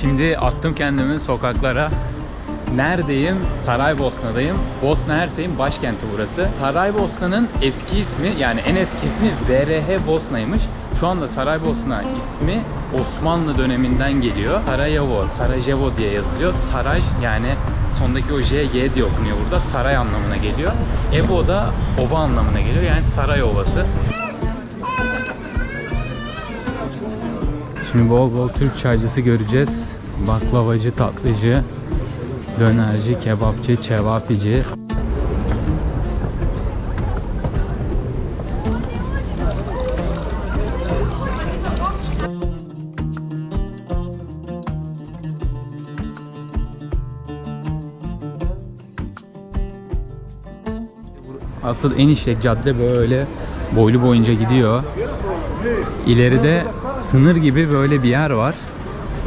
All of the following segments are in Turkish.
Şimdi attım kendimi sokaklara. Neredeyim? Saraybosna'dayım. Bosna Hersey'in başkenti burası. Saraybosna'nın eski ismi yani en eski ismi VRH Bosna'ymış. Şu anda Saraybosna ismi Osmanlı döneminden geliyor. Sarajevo, Sarajevo diye yazılıyor. Saraj yani sondaki o J, Y diye okunuyor burada. Saray anlamına geliyor. Evo da ova anlamına geliyor. Yani saray ovası. Şimdi bol bol Türk çaycısı göreceğiz. Baklavacı, tatlıcı, dönerci, kebapçı, çevapici. Asıl en işlek cadde böyle boylu boyunca gidiyor. İleride sınır gibi böyle bir yer var.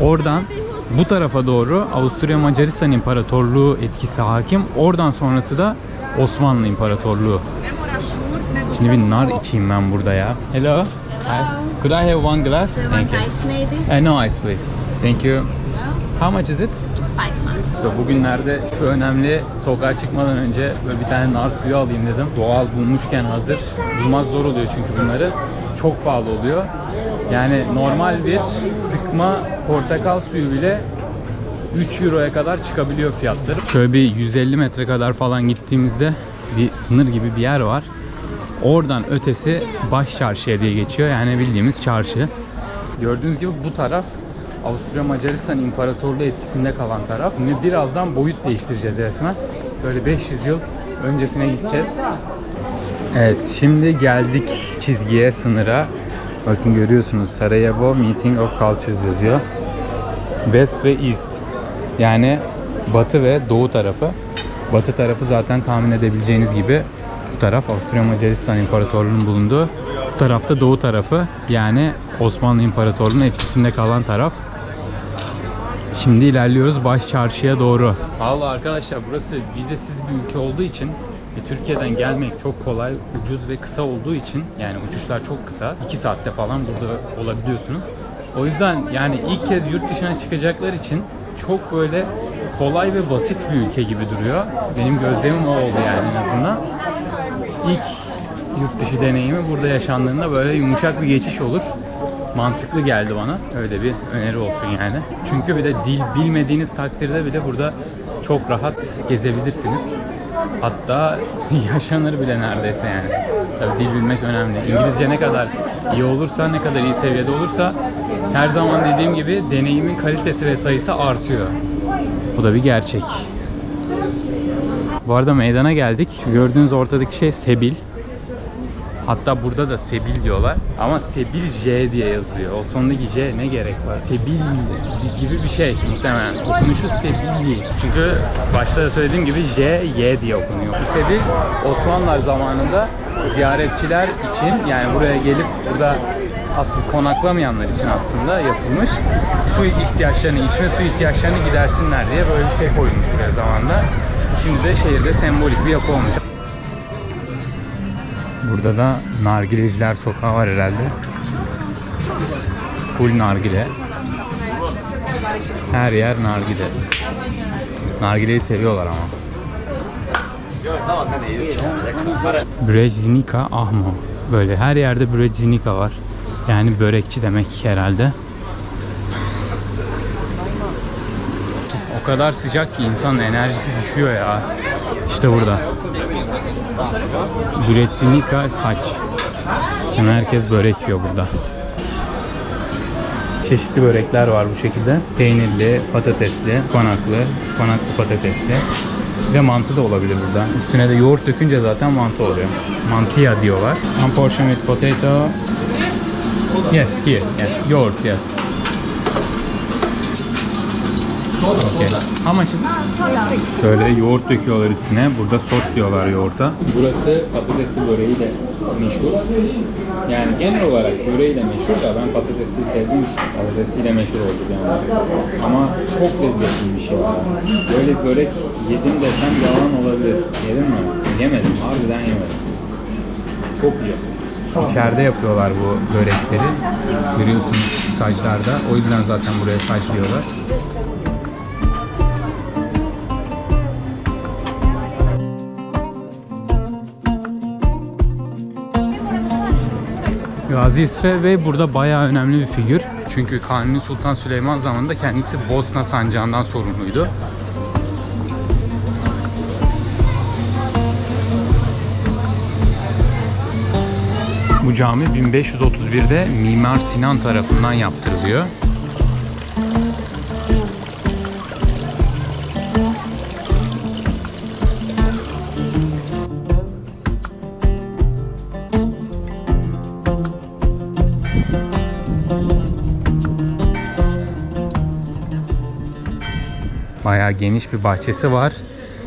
Oradan bu tarafa doğru Avusturya Macaristan İmparatorluğu etkisi hakim. Oradan sonrası da Osmanlı İmparatorluğu. Şimdi bir nar içeyim ben burada ya. Hello. Hi. Could I have one glass? One Thank you. ice maybe? Uh, no ice please. Thank you. How much is it? Five Bugünlerde şu önemli sokağa çıkmadan önce böyle bir tane nar suyu alayım dedim. Doğal bulmuşken hazır. Bulmak zor oluyor çünkü bunları. Çok pahalı oluyor. Yani normal bir sıkma portakal suyu bile 3 euroya kadar çıkabiliyor fiyatları. Şöyle bir 150 metre kadar falan gittiğimizde bir sınır gibi bir yer var. Oradan ötesi baş çarşıya diye geçiyor. Yani bildiğimiz çarşı. Gördüğünüz gibi bu taraf Avusturya Macaristan İmparatorluğu etkisinde kalan taraf. Şimdi birazdan boyut değiştireceğiz resmen. Böyle 500 yıl öncesine gideceğiz. Evet şimdi geldik çizgiye, sınıra. Bakın görüyorsunuz Sarajevo Meeting of Cultures yazıyor. West ve East. Yani batı ve doğu tarafı. Batı tarafı zaten tahmin edebileceğiniz gibi bu taraf Avusturya Macaristan İmparatorluğu'nun bulunduğu. Bu tarafta doğu tarafı yani Osmanlı İmparatorluğu'nun etkisinde kalan taraf. Şimdi ilerliyoruz baş çarşıya doğru. Valla arkadaşlar burası vizesiz bir ülke olduğu için ve Türkiye'den gelmek çok kolay, ucuz ve kısa olduğu için yani uçuşlar çok kısa. 2 saatte falan burada olabiliyorsunuz. O yüzden yani ilk kez yurt dışına çıkacaklar için çok böyle kolay ve basit bir ülke gibi duruyor. Benim gözlemim o oldu yani en azından. İlk yurt dışı deneyimi burada yaşandığında böyle yumuşak bir geçiş olur. Mantıklı geldi bana. Öyle bir öneri olsun yani. Çünkü bir de dil bilmediğiniz takdirde bile burada çok rahat gezebilirsiniz. Hatta yaşanır bile neredeyse yani. Tabii dil bilmek önemli. İngilizce ne kadar iyi olursa, ne kadar iyi seviyede olursa her zaman dediğim gibi deneyimin kalitesi ve sayısı artıyor. Bu da bir gerçek. Bu arada meydana geldik. Gördüğünüz ortadaki şey Sebil. Hatta burada da Sebil diyorlar. Ama Sebil J diye yazılıyor. O sondaki J ne gerek var? Sebil gibi bir şey muhtemelen. Okunuşu Sebilli. Çünkü başta da söylediğim gibi J, Y diye okunuyor. Bu Sebil Osmanlılar zamanında ziyaretçiler için yani buraya gelip burada asıl konaklamayanlar için aslında yapılmış. Su ihtiyaçlarını, içme su ihtiyaçlarını gidersinler diye böyle bir şey koymuş buraya zamanda. Şimdi de şehirde sembolik bir yapı olmuş. Burada da nargileciler sokağı var herhalde. Full nargile. Her yer nargile. Nargileyi seviyorlar ama. Breznika Ahmo. Böyle her yerde Breznika var. Yani börekçi demek herhalde. O kadar sıcak ki insanın enerjisi düşüyor ya. İşte burada. Brezinika saç. Yani herkes börek yiyor burada. Çeşitli börekler var bu şekilde. Peynirli, patatesli, ıspanaklı, ıspanaklı patatesli. Ve mantı da olabilir burada. Üstüne de yoğurt dökünce zaten mantı oluyor. Mantıya diyorlar. One portion with potato. Yes, here. Yes. Yoğurt, yes. Okay. How much is it? Şöyle yoğurt döküyorlar üstüne. Burada sos diyorlar yoğurta. Burası patatesli böreğiyle meşhur. Yani genel olarak böreğiyle meşhur da ben patatesli sevdiğim için patatesiyle meşhur oldu yani. Ama çok lezzetli bir şey. Böyle börek yedim desem yalan olabilir. Yedin mi? Yemedim. Harbiden yemedim. Çok iyi. İçeride yapıyorlar bu börekleri. Görüyorsunuz saclarda. O yüzden zaten buraya saclıyorlar. Gazi İsre Bey burada bayağı önemli bir figür. Çünkü Kanuni Sultan Süleyman zamanında kendisi Bosna sancağından sorumluydu. Bu cami 1531'de Mimar Sinan tarafından yaptırılıyor. Bayağı geniş bir bahçesi var.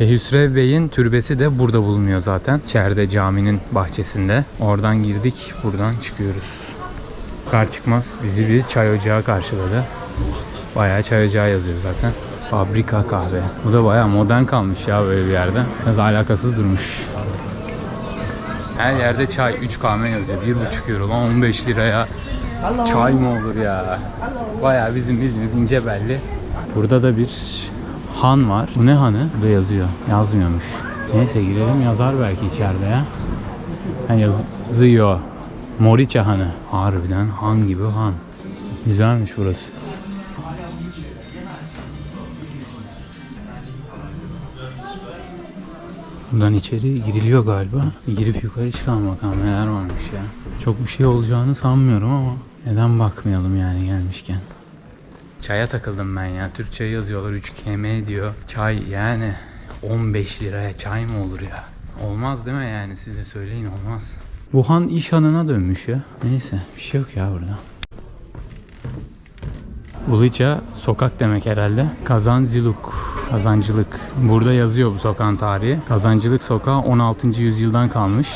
Ve Hüsrev Bey'in türbesi de burada bulunuyor zaten. İçeride caminin bahçesinde. Oradan girdik, buradan çıkıyoruz. Kar çıkmaz bizi bir çay ocağı karşıladı. Bayağı çay ocağı yazıyor zaten. Fabrika kahve. Bu da bayağı modern kalmış ya böyle bir yerde. Biraz alakasız durmuş. Her yerde çay 3 kahve yazıyor. 1,5 euro lan 15 liraya. Çay mı olur ya? Bayağı bizim bildiğimiz ince belli. Burada da bir han var. Bu ne hanı? Burada yazıyor. Yazmıyormuş. Neyse girelim yazar belki içeride ya. Ha, yazıyor. Moriça hanı. Harbiden han gibi han. Güzelmiş burası. Buradan içeri giriliyor galiba. Girip yukarı çıkalım bakalım neler varmış ya. Çok bir şey olacağını sanmıyorum ama neden bakmayalım yani gelmişken. Çaya takıldım ben ya. Türk çayı yazıyorlar 3 km diyor. Çay yani 15 liraya çay mı olur ya? Olmaz değil mi yani? Siz de söyleyin olmaz. Wuhan iş hanına dönmüş ya. Neyse bir şey yok ya burada. Uluca sokak demek herhalde. Kazancılık. Kazancılık. Burada yazıyor bu sokağın tarihi. Kazancılık sokağı 16. yüzyıldan kalmış.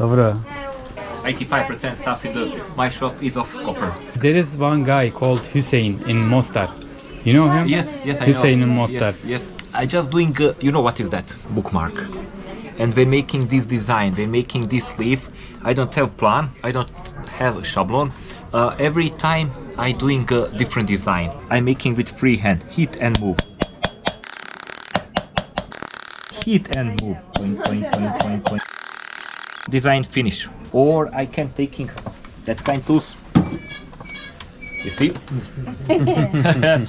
Dobra. 85% stuff in the my shop is of copper. There is one guy called Hussein in Mostar. You know him? Yes, yes, I know. Hussein know. in Mostar. Yes, yes. I just doing. Uh, you know what is that bookmark? And when making this design, when making this sleeve, I don't have plan. I don't have a schablon. Uh, every time I doing a different design. I'm making with free hand, hit and move. Hit and move. Point, point, point, point, point. Design finish. Or I can taking that kind tools. You see?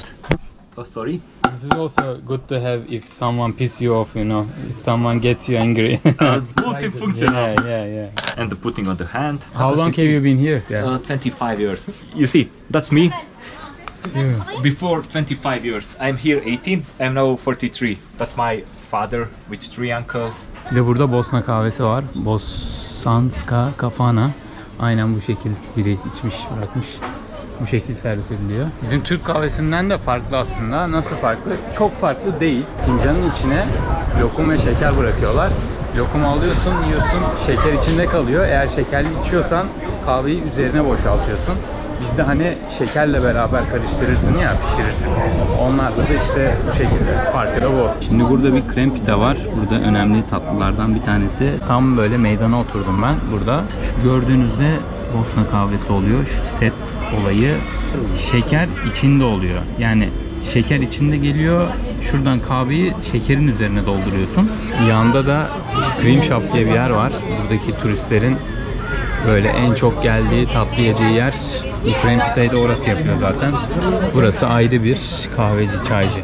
oh, sorry. This is also good to have if someone piss you off, you know, if someone gets you angry. Uh, multifunctional. yeah, yeah, yeah. And the putting on the hand. How long have you been here? Yeah. Uh, 25 years. You see, that's me. Yeah. Before 25 years. I'm here 18. I'm now 43. That's my father with three uncles. Bir de burada Bosna kahvesi var. Bosanska Kafana. Aynen bu şekil biri içmiş bırakmış. Bu şekil servis ediliyor. Bizim Türk kahvesinden de farklı aslında. Nasıl farklı? Çok farklı değil. Fincanın içine lokum ve şeker bırakıyorlar. Lokumu alıyorsun, yiyorsun, şeker içinde kalıyor. Eğer şekerli içiyorsan kahveyi üzerine boşaltıyorsun. Bizde hani şekerle beraber karıştırırsın ya pişirirsin. Onlarda da işte bu şekilde. Farkı da bu. Şimdi burada bir krem pita var. Burada önemli tatlılardan bir tanesi. Tam böyle meydana oturdum ben burada. Şu gördüğünüzde Bosna kahvesi oluyor. Şu set olayı şeker içinde oluyor. Yani şeker içinde geliyor. Şuradan kahveyi şekerin üzerine dolduruyorsun. Yanında da Cream Shop diye bir yer var. Buradaki turistlerin böyle en çok geldiği, tatlı yediği yer. Krem pitayı da orası yapıyor zaten. Burası ayrı bir kahveci, çaycı.